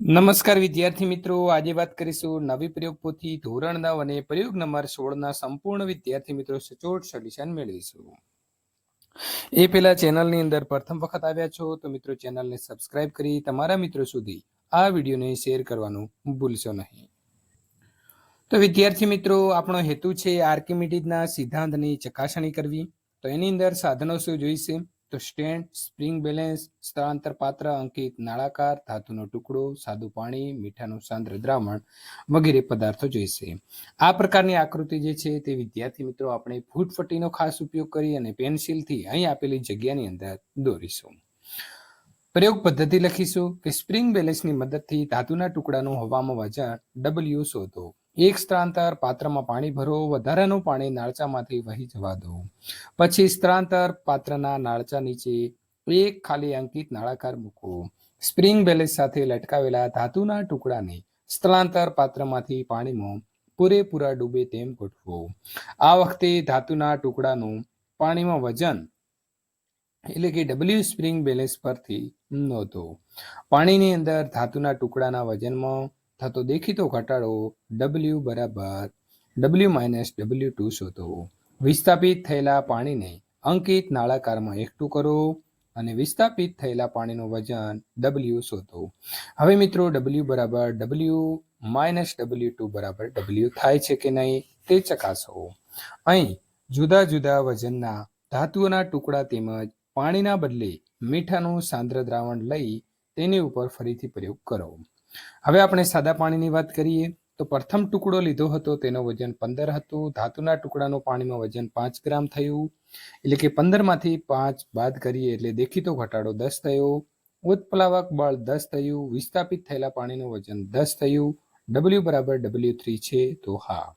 નમસ્કાર વિદ્યાર્થી મિત્રો. આજે વાત કરીશું નવી પ્રયોગ પોથી ધોરણ નવ અને પ્રયોગ નંબર સોળના સંપૂર્ણ વિદ્યાર્થી મિત્રો સચોટ સોલ્યુશન મેળવીશું. એ પહેલા ચેનલની અંદર પ્રથમ વખત આવ્યા છો તો મિત્રો ચેનલને સબસ્ક્રાઇબ કરી તમારા મિત્રો સુધી આ વિડીયોને શેર કરવાનું ભૂલશો નહીં. તો વિદ્યાર્થી મિત્રો, આપણો હેતુ છે આર્કિમિડીઝના સિદ્ધાંતની ચકાસણી કરવી. તો એની અંદર સાધનો શું જોઈશે? તો સ્ટેન્ડ સ્પ્રિંગ બેલેન્સ, સ્થળાંતર પાત્ર, અંકિત, નાળાકાર, ધાતુનો ટુકડો, સાદું પાણી, મીઠાનું સાંદ્ર દ્રાવણ વગેરે પદાર્થો જોઈશે. આ પ્રકારની આકૃતિ જે છે તે વિદ્યાર્થી મિત્રો આપણે ફૂટફટીનો ખાસ ઉપયોગ કરી અને પેન્સિલથી અહીં આપેલી જગ્યાની અંદર દોરીશું. પ્રયોગ પદ્ધતિ લખીશું કે સ્પ્રિંગ બેલેન્સની મદદથી ધાતુના ટુકડાનું હવામાં વજન ડબલ્યુ શોધો. એક સ્થળાંતર, પાત્રમાં પાણી ભરો, વધારાનું પાણી નાળચામાંથી વહી જવા દો. પછી સ્થળાંતર, પાત્રના નાળચા નીચે એક ખાલી અંકિત નાળાકાર મૂકો. સ્પ્રિંગ બેલેન્સ સાથે લટકાવેલા ધાતુના ટુકડાને સ્થળાંતર, પાત્રમાંથી પાણીમાં પૂરેપૂરા ડૂબે તેમ ગોઠવો. આ વખતે ધાતુના ટુકડાનું પાણીમાં વજન એટલે કે ડબલ્યુ સ્પ્રિંગ બેલેન્સ પરથી નોંધો. પાણીની અંદર ધાતુના ટુકડાના વજનમાં થતો દેખીતો ઘટાડો ડબલ્યુ બરાબર ડબલ્યુ માઇનસ ડબલ્યુ ટુ શોધો. વિસ્થાપિત થયેલા પાણીને અંકિત નાળાકારમાં એકઠું કરો અને વિસ્થાપિત થયેલા પાણીનું વજન ડબલ્યુ શોધો. હવે મિત્રો ડબલ્યુ બરાબર ડબલ્યુ માઇનસ ડબલ્યુ ટુ બરાબર ડબલ્યુ થાય છે કે નહીં તે ચકાસો. અહીં જુદા જુદા વજનના ધાતુઓના ટુકડા તેમજ પાણીના બદલે મીઠાનું સાંદ્ર દ્રાવણ લઈ તેની ઉપર ફરીથી પ્રયોગ કરો. હવે આપણે સાદા પાણીની વાત કરીએ તો પ્રથમ ટુકડો લીધો હતો, તેનો વજન પંદર હતું, ધાતુના ટુકડાનું પાણીમાં વજન પાંચ ગ્રામ થયું, એટલે કે પંદરમાંથી પાંચ બાદ કરીએ એટલે દેખીતો ઘટાડો દસ થયો, ઉત્પ્લાવક બળ દસ થયું, વિસ્થાપિત થયેલા પાણીનું વજન દસ થયું ડબલ્યુ બરાબર ડબલ્યુ થ્રી છે તો હા.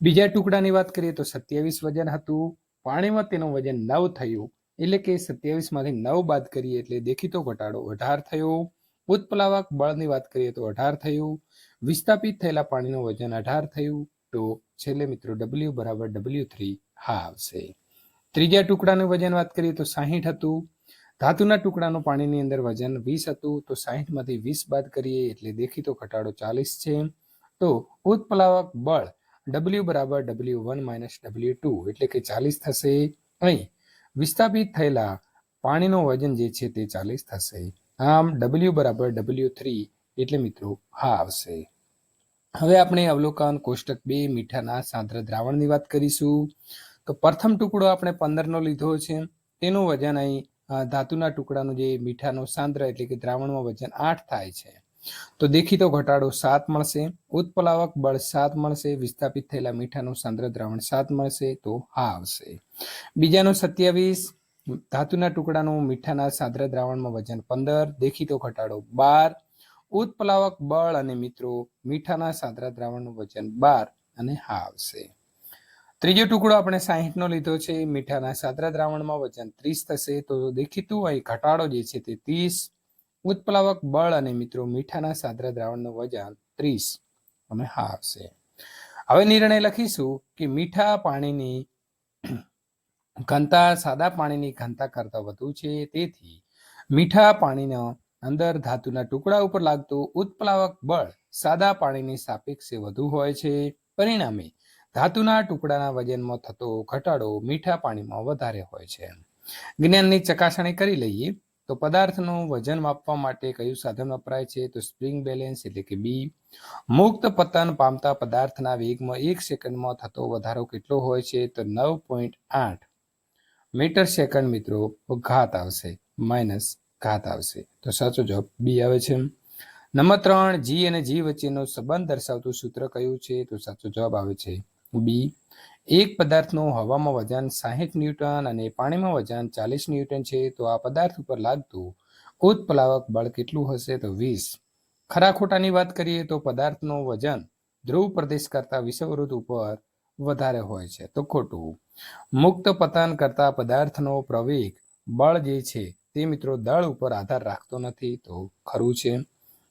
બીજા ટુકડાની વાત કરીએ તો સત્યાવીસ વજન હતું, પાણીમાં તેનું વજન નવ થયું, એટલે કે સત્યાવીસમાંથી નવ બાદ કરીએ એટલે દેખીતો ઘટાડો અઢાર થયો. ઉત્પ્લાવક બળની વાત કરીએ તો અઢાર થયું. વિસ્થાપિત થયેલા પાણીનું વજન અઢાર થયું. તો છેલ્લે મિત્રો ડબલ્યુ બરાબર ડબલ્યુ થ્રી હા આવશે. ત્રીજા ટુકડાનું વજન વાત કરીએ તો સાહીઠ હતું. ધાતુના ટુકડાનું પાણીની અંદર વજન વીસ હતું. તો સાહીઠમાંથી વીસ બાદ કરીએ એટલે દેખીતો ઘટાડો ચાલીસ છે. તો ઉત્પ્લાવક બળ ડબલ્યુ બરાબર W one minus W two એટલે કે ચાલીસ થશે. અહીં વિસ્થાપિત થયેલા પાણીનું વજન જે છે તે ચાલીસ થશે. આમ ડબલ્યુ બરાબર ડબલ્યુ એટલે મિત્રો હા આવશે. હવે આપણે અવલોકન કોષ્ટક બે મીઠાના સાંદ્ર દ્રાવણની વાત કરીશું. તો પ્રથમ ટુકડો આપણે પંદરનો લીધો છે. તેનું વજન અહીં ધાતુના ટુકડાનું જે મીઠાનો સાંદ્ર એટલે કે દ્રાવણમાં વજન આઠ થાય છે. તો દેખીતો ઘટાડો સાત મળશે, ઉત્પલાવક બળ સાત મળશે, વિસ્થાપિત થયેલા મીઠાનું સાંદ્ર દ્રાવણ સાત મળશે, તો હા આવશે. બીજાનો સત્યાવીસ ધાતુના ટુકડાનું મીઠાના સાદ્ર દ્રાવણમાં વજન પંદર, દેખીતો ઘટાડો બાર, ઉત્પ્લાવક બળ અને મિત્રો મીઠાના સાદરા દ્રાવણનું વજન બાર અને હા આવશે. ત્રીજો ટુકડો આપણે સાહીઠ નો લીધો છે, મીઠાના સાંદ્ર દ્રાવણમાં વજન ત્રીસ થશે, તો દેખીતું અહીં ઘટાડો જે છે તે ત્રીસ, ઉત્પ્લાવક બળ અને મિત્રો મીઠાના સાંદ્ર દ્રાવણનું વજન ત્રીસ અને હા આવશે. હવે નિર્ણય લખીશું કે મીઠા પાણીની ઘનતા સાદા પાણીની ઘનતા કરતા વધુ છે. તેથી મીઠા પાણીના અંદર ધાતુના ટુકડા ઉપર લાગતું ઉત્પ્લાવક બળ સાદા પાણીની સાપેક્ષે વધુ હોય છે. પરિણામે ધાતુના ટુકડાના વજનમાં થતો ઘટાડો મીઠા પાણીમાં વધારે હોય છે. જ્ઞાનની ચકાસણી કરી લઈએ તો પદાર્થનું વજન માપવા માટે કયું સાધન વપરાય છે? તો સ્પ્રિંગ બેલેન્સ એટલે કે બી. મુક્ત પતન પામતા પદાર્થના વેગમાં એક સેકન્ડમાં થતો વધારો કેટલો હોય છે? તો નવ પોઈન્ટ આઠ મીટર સેકન્ડ મિત્રો ઘાત આવશે, માઇનસ ઘાત આવશે. તો સાચો જવાબ બી આવે છે. નંબર ત્રણ, જી અને જી વચ્ચેનો સંબંધ દર્શાવતું સૂત્ર કયું છે? તો સાચો જવાબ આવે છે બી. એક પદાર્થનું હવામાં વજન સાહીઠ ન્યૂટન અને પાણીમાં વજન ચાલીસ ન્યૂટન છે. તો આ પદાર્થ ઉપર લાગતું ઉત્પ્લાવક બળ કેટલું હશે? તો વીસ. ખરા ખોટાની વાત કરીએ તો પદાર્થનું વજન ધ્રુવ પ્રદેશ કરતા વિષુવવૃત્ત ઉપર વધારે હોય છે. તો ખોટું. મુક્ત પતન કરતા પદાર્થનો પ્રવેગ બળ જે છે તે મિત્રો દળ ઉપર આધાર રાખતો નથી તો ખરું છે.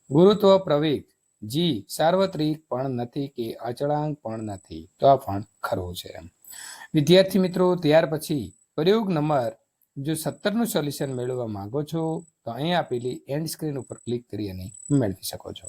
ગુરુત્વ પ્રવેગ જી સાર્વત્રિક પણ નથી કે અચળાંક પણ નથી તો આ પણ ખરું છે. વિદ્યાર્થી મિત્રો, ત્યાર પછી પ્રયોગ નંબર જો સત્તરનું સોલ્યુશન મેળવવા માંગો છો તો અહીં આપેલી એન્ડ સ્ક્રીન ઉપર ક્લિક કરી અને મેળવી શકો છો.